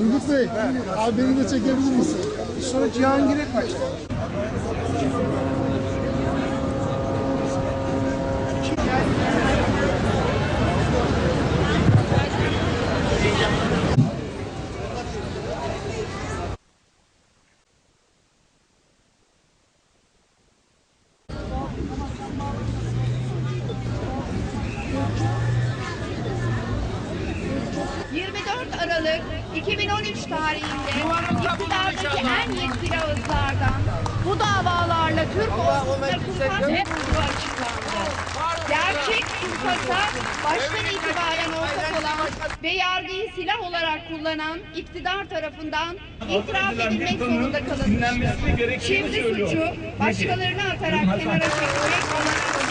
Ürgüp Bey, abi beni de çekebilir misin? Sonra Cihangir'e kaçtı. ...24 Aralık 2013 tarihinde iktidardaki en yetkili ağızlardan bu davalarla Türk ordusuna kumpas kurduğu açıklandı. Gerçek kumpasa baştan itibaren ortak olan ve yargıyı silah olarak kullanan iktidar tarafından itiraf edilmek zorunda kalınmıştır. Şimdi suçu başkalarına atarak kenara çekmek Bu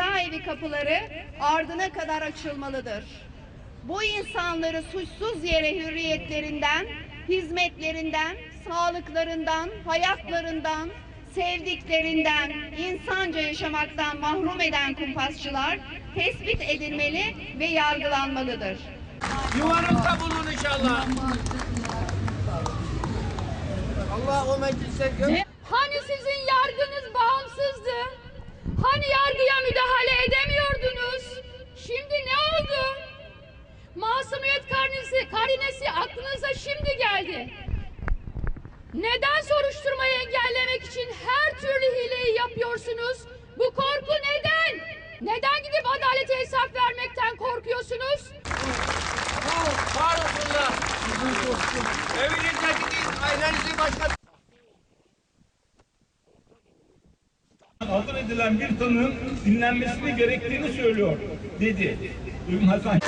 cezaevi kapıları ardına kadar açılmalıdır. Bu insanları suçsuz yere hürriyetlerinden, hizmetlerinden, sağlıklarından, hayatlarından, sevdiklerinden, insanca yaşamaktan mahrum eden kumpasçılar tespit edilmeli ve yargılanmalıdır. Yuvanızda bulun inşallah. Allah o meclise gö- Hani sizin yargınız Masumiyet karinesi, aklınıza şimdi geldi. Neden soruşturmayı engellemek için her türlü hileyi yapıyorsunuz? Bu korku neden? Neden gidip adalete hesap vermekten korkuyorsunuz? Var gidin, ailenizi başka azıl edilen bir tanığın dinlenmesini gerektiğini söylüyor dedi. Hasan